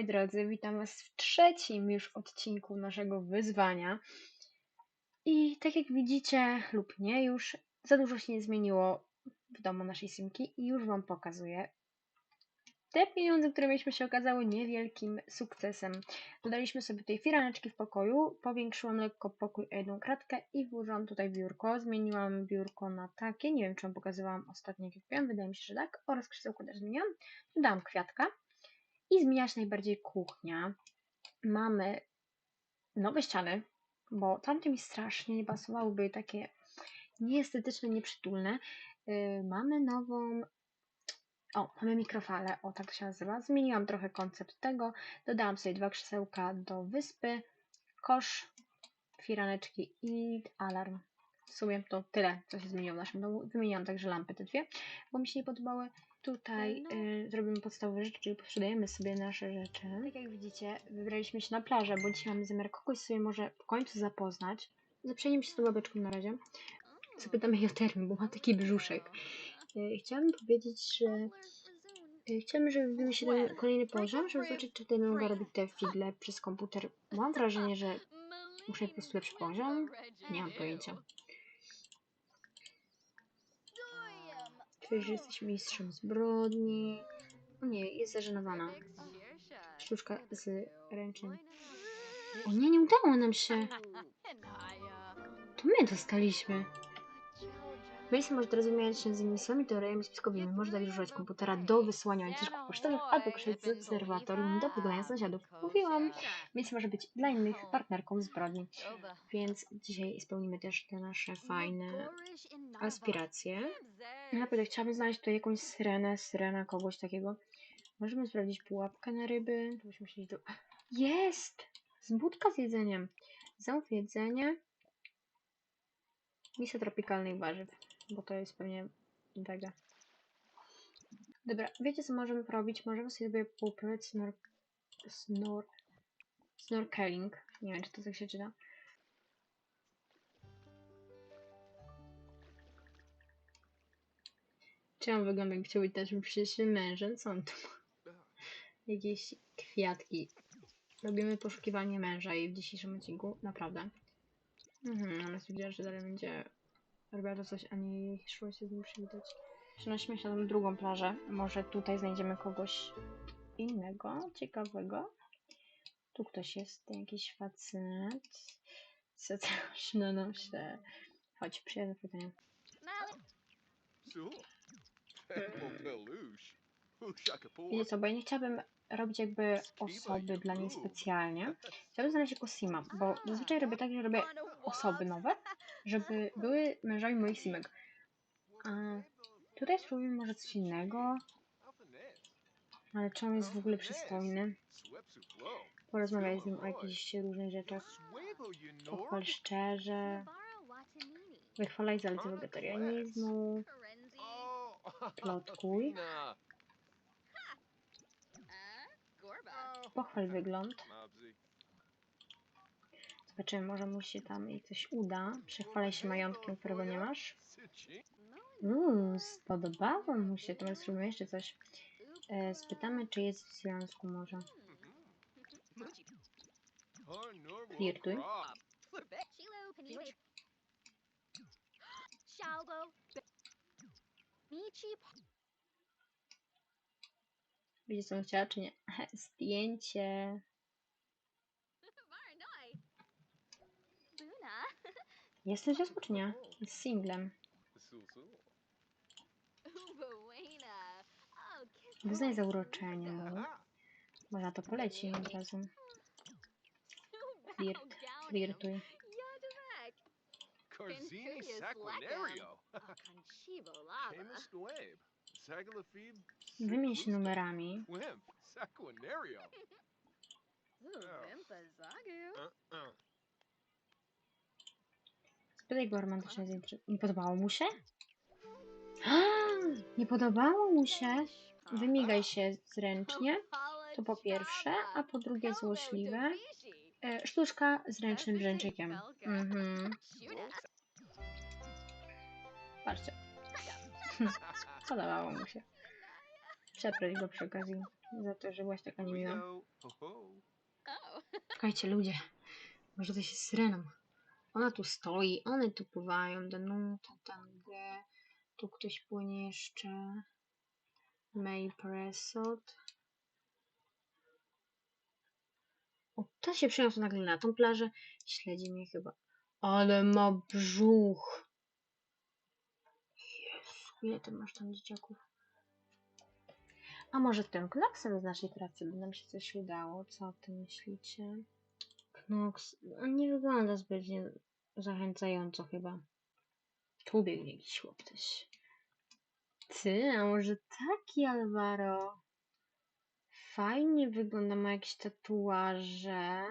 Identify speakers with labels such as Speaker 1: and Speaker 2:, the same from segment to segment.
Speaker 1: moi drodzy, witam Was w trzecim już odcinku naszego wyzwania. I tak jak widzicie, lub nie już, za dużo się nie zmieniło w domu naszej Simki i już Wam pokazuję. Te pieniądze, które mieliśmy się okazały niewielkim sukcesem. Dodaliśmy sobie tutaj firaneczki w pokoju, powiększyłam lekko pokój o jedną kratkę i włożyłam tutaj biurko. Zmieniłam biurko na takie, nie wiem czy Wam pokazywałam ostatnio jak kupiłam, wydaje mi się, że tak. Oraz krzesełko też zmieniłam. Dodałam kwiatka. I zmienia się najbardziej kuchnia. Mamy nowe ściany, bo tamte mi strasznie nie pasowały, były takie nieestetyczne, nieprzytulne. Yy, mamy nową. O, mamy mikrofalę, o tak to się nazywa. Zmieniłam trochę koncept tego. Dodałam sobie dwa krzesełka do wyspy, kosz, firaneczki i alarm. W sumie to tyle, co się zmieniło w naszym domu. Wymieniłam także lampy te dwie, bo mi się nie podobały. Tutaj y, zrobimy podstawowe rzeczy, czyli sprzedajemy sobie nasze rzeczy. Tak jak widzicie, wybraliśmy się na plażę, bo dzisiaj mamy zamiar kogoś sobie może w końcu zapoznać. Zaprzejmiemy się z tą babeczką na razie. Zapytamy jej o termin, bo ma taki brzuszek. Y, chciałabym powiedzieć, że y, chciałabym, żeby wbił się ten kolejny poziom, żeby zobaczyć, czy tutaj mogę robić te figle przez komputer. Mam wrażenie, że muszę po prostu lepszy poziom. Nie mam pojęcia. Czuję, że jesteś mistrzem zbrodni. O nie, jest zażenowana. Sztuczka z ręcznym. O nie, nie udało nam się. To my dostaliśmy. Mason może teraz wymieniać się z innymi słowami teoriami spiskowymi. Może tak używać komputera do wysyłania łańcuszków pocztowych albo korzystać z obserwatorium do wyglądania sąsiadów. Mówiłam, więc może być dla innych partnerką zbrodni. Więc dzisiaj spełnimy też te nasze fajne aspiracje. Naprawdę chciałabym znaleźć tutaj jakąś syrenę, syrena, kogoś takiego. Możemy sprawdzić pułapkę na ryby. Byśmy musieli do... Jest! Z budka z jedzeniem. Zamów jedzenie. Misja tropikalnych warzyw, bo to jest pewnie wege. Dobra, wiecie co możemy robić? Możemy sobie pouprawiać snor... snor... snorkeling. Nie wiem, czy to tak się czyta. Czy on wygląda jak chciał być też przyszłym mężem? Co on tu? Jakieś kwiatki. Robimy poszukiwanie męża i w dzisiejszym odcinku, naprawdę. Mhm, ona stwierdziła, że dalej będzie robiła to coś, a nie szło się z nim przywitać. Przenosimy się na drugą plażę. Może tutaj znajdziemy kogoś innego, ciekawego. Tu ktoś jest, jakiś facet. Zaczyna nam się... Chodź, przyjadę pytanie. Wiecie co, bo ja nie chciałabym robić jakby osoby dla niej specjalnie. Chciałabym znaleźć jako Sima, bo zazwyczaj robię tak, że robię osoby nowe, żeby były mężami moich Simek. A tutaj spróbujmy może coś innego. Ale czy on jest w ogóle przystojny? Porozmawiaj z nim o jakichś różnych rzeczach. Pochwal szczerze. Wychwalaj zalety wegetarianizmu. Plotkuj. Pochwal wygląd. Zobaczymy, może mu się tam jej coś uda. Przechwalaj się majątkiem, którego nie masz. Uuu, spodobało mu się. Teraz spróbujemy jeszcze coś. E, spytamy, czy jest w związku może. Flirtuj. Wiecie, co chciała, czy nie? Zdjęcie. Jest w związku, czy nie? Jest singlem. Wyznaj zauroczenie mu. Można to poleci od razu. Flirt. Flirtuj.
Speaker 2: Corzini Saquinario.
Speaker 1: Wymień się numerami.
Speaker 2: Wimp. Saquinario. Uh-uh.
Speaker 1: Spytaj go romantyczne zdjęcie. Nie podobało mu się? Nie podobało mu się? Wymigaj się zręcznie. To po pierwsze, a po drugie złośliwe. E, sztuczka z ręcznym brzęczykiem. Mhm. Patrzcie. Podobało mu się. Przeproś go przy okazji. za to, że byłaś taka niemiła. Czekajcie, ludzie. Może to się z syreną. Ona tu stoi, one tu pływają. Danuta, Tange. Tu ktoś płynie jeszcze. May Presot. O, to się przeniosło nagle na tą plażę. Śledzi mnie chyba. Ale ma brzuch. Jezu, ile ty masz tam dzieciaków? A może tym knoksem z naszej pracy by nam się coś udało? Co o tym myślicie? Knox on nie wygląda zbytnio zachęcająco chyba. Tu biegnie jakiś chłopcyś. Ty, a może taki Alvaro? Fajnie wygląda, ma jakieś tatuaże.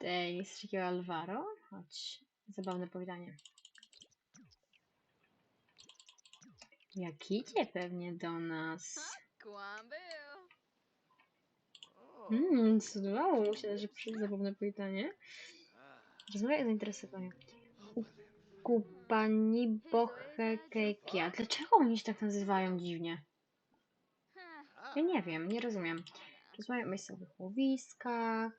Speaker 1: Ej, jest takiego Alvaro? Chodź, zabawne powiadanie. Jak idzie pewnie do nas. Mmm, cudowało się, że zabawne powitanie.
Speaker 2: Ah.
Speaker 1: Rozmawia o zainteresowaniu. Kupani Bohekekia. Dlaczego oni się tak nazywają dziwnie? Ja nie wiem, nie rozumiem. Rozmawiają o miejscowych łowiskach.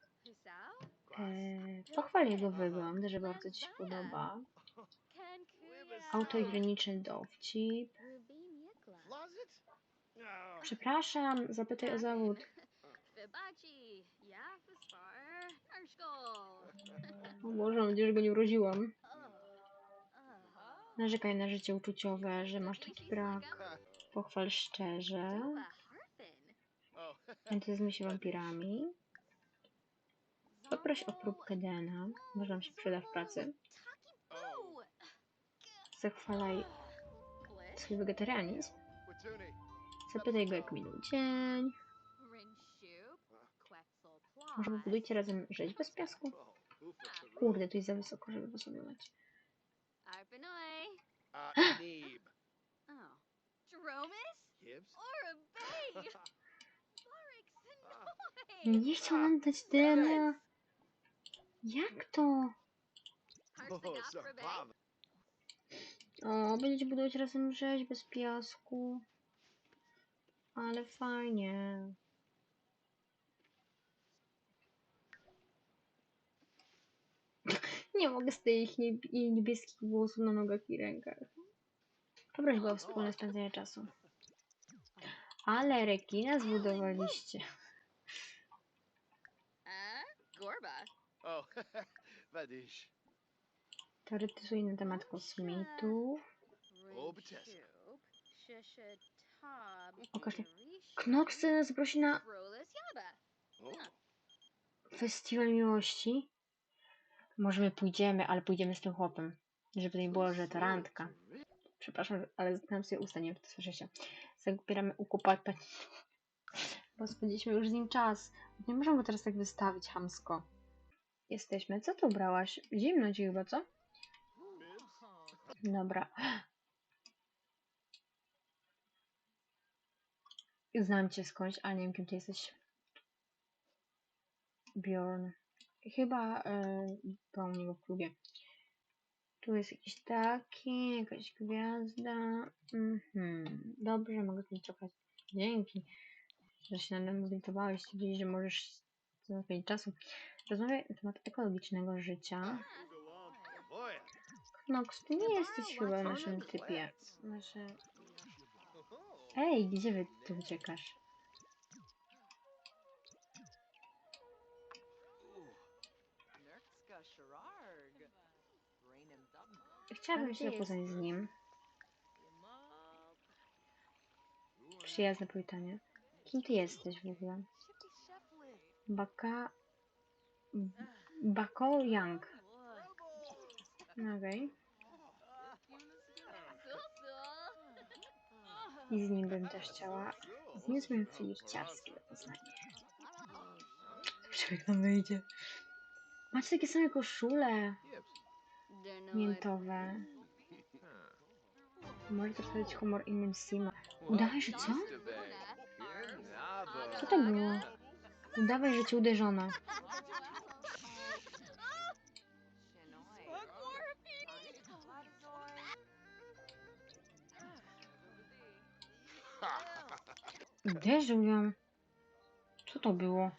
Speaker 1: Eee, pochwal jego wygląd, że bardzo ci się podoba. Autoironiczny dowcip. Przepraszam, zapytaj o zawód.
Speaker 3: Wybaci. Ja wyspar. Arszkol.
Speaker 1: O Boże, mam nadzieję, że go nie urodziłam. Narzekaj na życie uczuciowe, że masz taki brak. Pochwal szczerze. Entuzjazmuje się wampirami. Poproś o próbkę DNA. Może nam się przyda w pracy. Zachwalaj swój wegetarianizm. Zapytaj go, jak minął dzień. Może budujcie razem rzeź bez piasku? Kurde, tu jest za wysoko, żeby.
Speaker 3: Sonoy.
Speaker 1: Nie chciał nam dać DNA. Jak to? O, będziecie budować razem rzeź bez piasku. Ale fajnie. Nie mogę z tych niebieskich włosów na nogach i rękach. Poproś go o wspólne spędzenie czasu. Ale rekina zbudowaliście.
Speaker 3: Gorba.
Speaker 1: Teoretyzuj na temat kosmitów. Pokaż mi. Knox nas zaprosi na.
Speaker 2: Oh.
Speaker 1: festiwal miłości. Może my pójdziemy, ale pójdziemy z tym chłopem. Żeby nie było, że to randka. Przepraszam, ale znam sobie usta, nie wiem, czy to słyszycie. Zabieramy ukupać. Bo spędziliśmy już z nim czas. Nie możemy go teraz tak wystawić hamsko. Jesteśmy. Co tu brałaś? Zimno ci chyba, co? Dobra. Znam cię skądś, ale nie wiem, kim ty jesteś. Bjorn. Chyba e, byłam u niego w klubie. Tu jest jakiś taki, jakaś gwiazda. Mhm. Dobrze, mogę tu trochę. Dzięki, że się nade mną zlitowałeś. Że możesz spędzić czasu. Rozmawiaj na temat ekologicznego życia. Knox, ty nie jesteś chyba naszym typie. Nasze... Ej, gdzie wy tu uciekasz? Chciałabym się zapoznać z nim. Przyjazne powitanie. Kim ty jesteś w ogóle? Baka... Bako Young. Okej. I z nim bym też chciała. Z nim bym filipciarski do poznania. Jak nam wyjdzie. Macie takie same koszule. Miętowe.
Speaker 2: Huh.
Speaker 1: Może to wsadzić humor innym Sima. Udawaj, że co? Co to było? Udawaj, że cię uderzono. Uderzył ją. Co to było?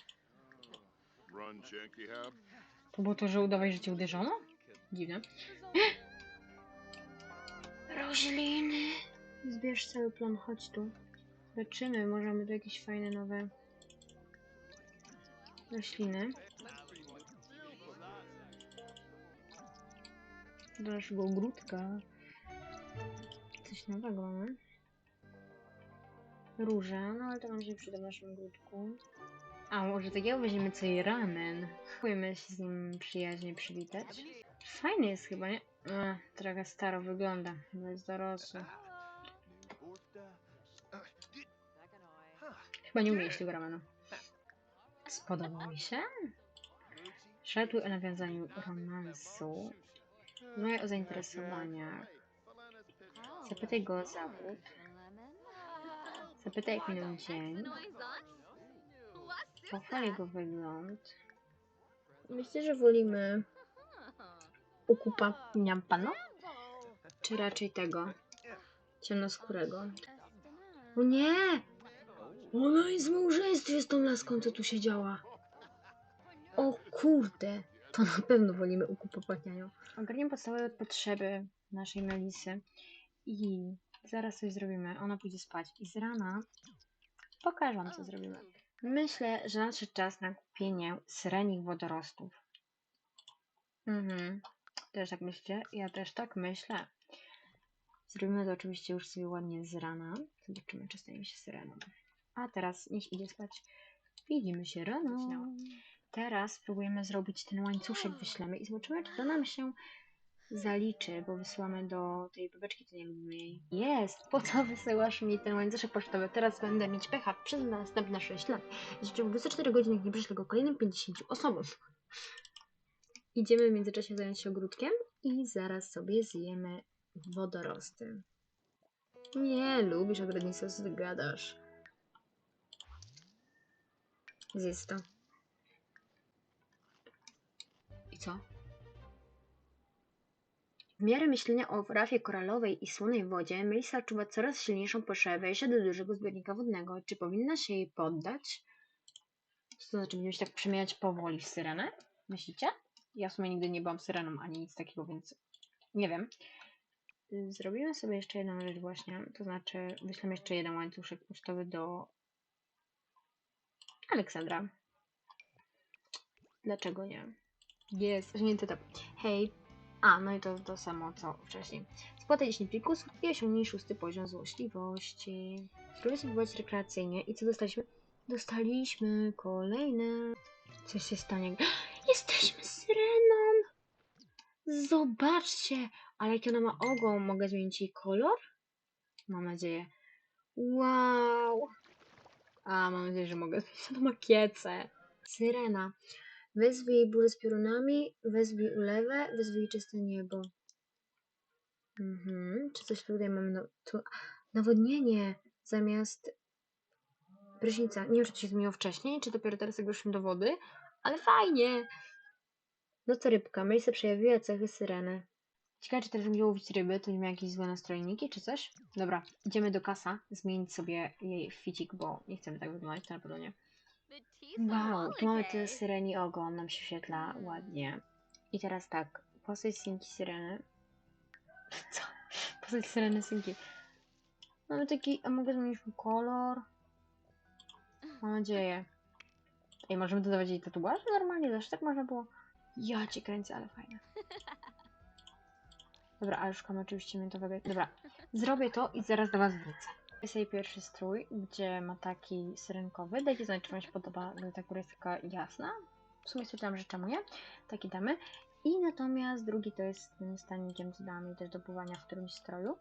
Speaker 1: To było to, że udawaj, że cię uderzono? Dziwne. Rośliny. Zbierz cały plan, chodź tu. Leczymy, możemy tu jakieś fajne nowe rośliny. Do naszego ogródka. Coś nowego mamy. Róże, no ale to nam się przyda w naszym ogródku. A może takiego weźmiemy co ramen. Spróbujmy się z nim przyjaźnie przywitać. Fajny jest chyba, nie? A, trochę staro wygląda. Chyba jest dorosły. Chyba nie umiesz tego ramenu. Spodobał mi się? Szedł o nawiązaniu romansu. Moje o zainteresowaniach. Zapytaj go o zawód. Zapytaj jak minął dzień. Pochwal jego wygląd. Myślę, że wolimy ukupa pano? Czy raczej tego? Ciemnoskórego. O nie! Ona jest w małżeństwie z tą laską, co tu siedziała. O kurde! To na pewno wolimy ukupa panianią. Ogarniemy podstawowe potrzeby naszej Melisy i zaraz coś zrobimy. Ona pójdzie spać i z rana pokażę wam, co zrobimy. Myślę, że nadszedł czas na kupienie syrenich wodorostów. Mhm. Też tak myślicie? Ja też tak myślę. Zrobimy to oczywiście już sobie ładnie z rana. Zobaczymy, czy stanie się syreną. A teraz niech idzie spać. Widzimy się rano. Teraz spróbujemy zrobić ten łańcuszek, wyślemy i zobaczymy, czy to nam się zaliczy, bo wysłamy do tej babeczki, to nie lubimy jej. Jest! Po co wysyłasz mi ten łańcuszek pocztowy? Teraz będę mieć pecha przez następne 6 lat. Życzę w 24 godziny nie przyszle go kolejnym 50 osobom. Idziemy w międzyczasie zająć się ogródkiem i zaraz sobie zjemy wodorosty. Nie, lubisz ogrodnictwo, co ty gadasz. Zjedz to. I co? W miarę myślenia o rafie koralowej i słonej wodzie, Melissa czuwa coraz silniejszą potrzebę wejścia do dużego zbiornika wodnego. Czy powinna się jej poddać? Co to znaczy, będziemy się tak przemieniać powoli w syrenę? Myślicie? Ja w sumie nigdy nie byłam syreną ani nic takiego, więc nie wiem. Zrobimy sobie jeszcze jedną rzecz właśnie, to znaczy wyślemy jeszcze jeden łańcuszek pocztowy do Aleksandra. Dlaczego nie? Jest, osiągnięty to. Hej. A, no i to to samo co wcześniej. Spłataj 10 plików i osiągnij szósty poziom złośliwości. Spróbuj sobie wybrać rekreacyjnie. I co dostaliśmy? Dostaliśmy kolejne. Coś się stanie. Jesteśmy syreną! Zobaczcie! Ale jak ona ma ogon, mogę zmienić jej kolor? Mam nadzieję. Wow! A, mam nadzieję, że mogę zmienić na makiecę. Syrena. Wezwij burzę z piorunami, wezwij ulewę, wezwij czyste niebo. Mhm. Czy coś tutaj mamy? No, tu... Nawodnienie zamiast prysznica. Nie wiem, czy to się zmieniło wcześniej, czy dopiero teraz jak do wody, ale fajnie. No to rybka. Melissa przejawiła cechy syreny. Ciekawe, czy teraz będzie łowić ryby, to nie ma jakieś złe nastrojniki, czy coś? Dobra, idziemy do kasa, zmienić sobie jej ficik, bo nie chcemy tak wyglądać, to na pewno nie. Wow, tu mamy ten syreni ogon, nam się świetla ładnie. I teraz tak, postać synki syreny. Co? Postać syreny synki. Mamy taki, a mogę zmienić kolor? Mam nadzieję. Ej, możemy dodawać jej tatuaże normalnie? Zawsze tak można było? Ja cię kręcę, ale fajne. Dobra, ale szukam oczywiście miętowego. Dobra, zrobię to i zaraz do was wrócę. Jest jej pierwszy strój, gdzie ma taki syrenkowy. Dajcie znać, czy wam się podoba, gdy ta góra jest taka jasna. W sumie stwierdziłam, że czemu nie. Taki damy. I natomiast drugi to jest tym stanikiem, co dałam jej też do pływania w którymś stroju.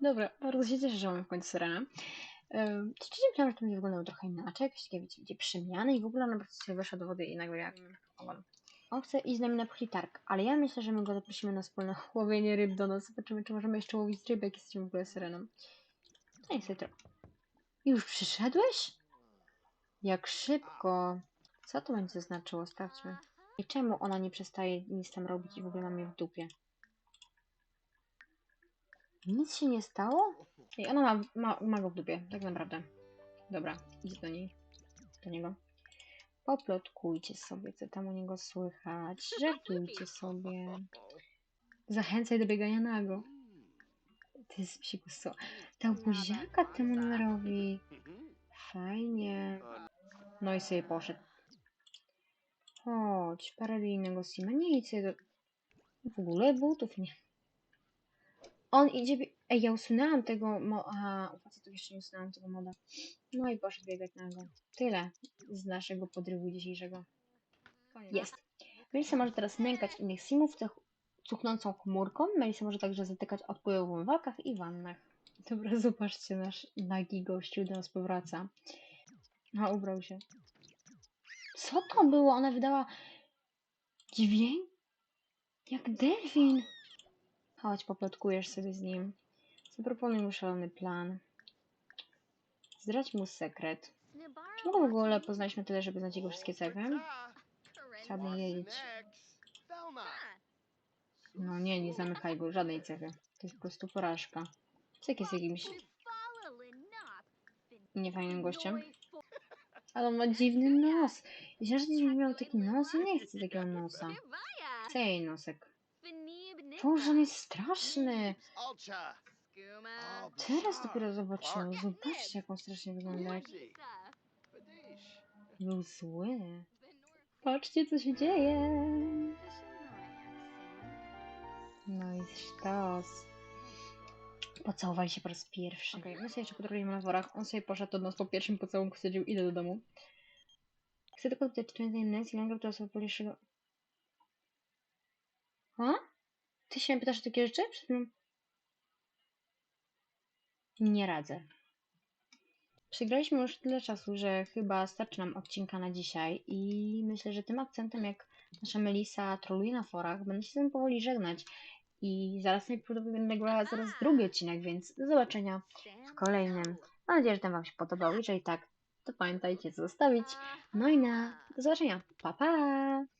Speaker 1: Dobra, bardzo się cieszę, że mam w końcu syrenę. Yy, Szczerze myślałam, że to będzie wyglądało trochę inaczej, jakieś takie, wiecie, wiecie, przemiany i w ogóle ona po prostu sobie weszła do wody i nagle jak ogon. On chce iść z nami na plitark, ale ja myślę, że my go zaprosimy na wspólne łowienie ryb do nas. Zobaczymy, czy możemy jeszcze łowić ryby, jak jesteśmy w ogóle syreną. No i sobie Już przyszedłeś? Jak szybko. Co to będzie znaczyło? Sprawdźmy. I czemu ona nie przestaje nic tam robić i w ogóle mam je w dupie? Nic się nie stało? I ona ma, ma, ma go w dupie, tak naprawdę. Dobra, idź do niej. Do niego. Poplotkujcie sobie, co tam u niego słychać. Żartujcie sobie. Zachęcaj do biegania nago. To jest psikuso. Dał buziaka temu numerowi. Fajnie. No i sobie poszedł. Chodź, parę innego Sima. Nie idź sobie do... W ogóle butów nie. On idzie... Ej, ja usunęłam tego mo... Aha, u facetów jeszcze nie usunęłam tego moda. No i poszedł biegać nago. Tyle z naszego podrywu dzisiejszego. Jest. Melissa może teraz nękać innych simów cuch- cuchnącą chmurką. Melissa może także zatykać odpływową w walkach i wannach. Dobra, zobaczcie, nasz nagi gościu do nas powraca. A, ubrał się. Co to było? Ona wydała dźwięk? Jak delfin. Chodź, poplotkujesz sobie z nim. Zaproponuj mu szalony plan. Zdradź mu sekret. Czy mogę w ogóle poznać na tyle, żeby znać jego wszystkie cechy? Chciałabym wiedzieć. No nie, nie zamykaj go, żadnej cechy. To jest po prostu porażka. Cyk jest jakimś niefajnym gościem. Ale on ma dziwny nos. Jeśli dziwny miał taki nos, nie chcę takiego nosa. Chcę jej nosek. Boże, on jest straszny. Teraz dopiero zobaczyłam. Zobaczcie, jak on strasznie wygląda. Jak był zły. Patrzcie, co się dzieje. No i sztos. Pocałowali się po raz pierwszy. Okej, my sobie jeszcze potrafiliśmy na worach. On sobie poszedł od nas po pierwszym pocałunku, stwierdził, idę do domu. Chcę tylko dodać, czy to jest Nancy Langrove to osoba bliższego... A? Ty się mnie pytasz o takie rzeczy? Przed chwilą... Nie radzę. Przegraliśmy już tyle czasu, że chyba starczy nam odcinka na dzisiaj i myślę, że tym akcentem, jak nasza Melisa troluje na forach, będę się z tym powoli żegnać i zaraz najprawdopodobniej będę nagrała zaraz drugi odcinek, więc do zobaczenia w kolejnym. Mam nadzieję, że ten Wam się podobał. Jeżeli tak, to pamiętajcie zostawić. No i na do zobaczenia. Pa, pa!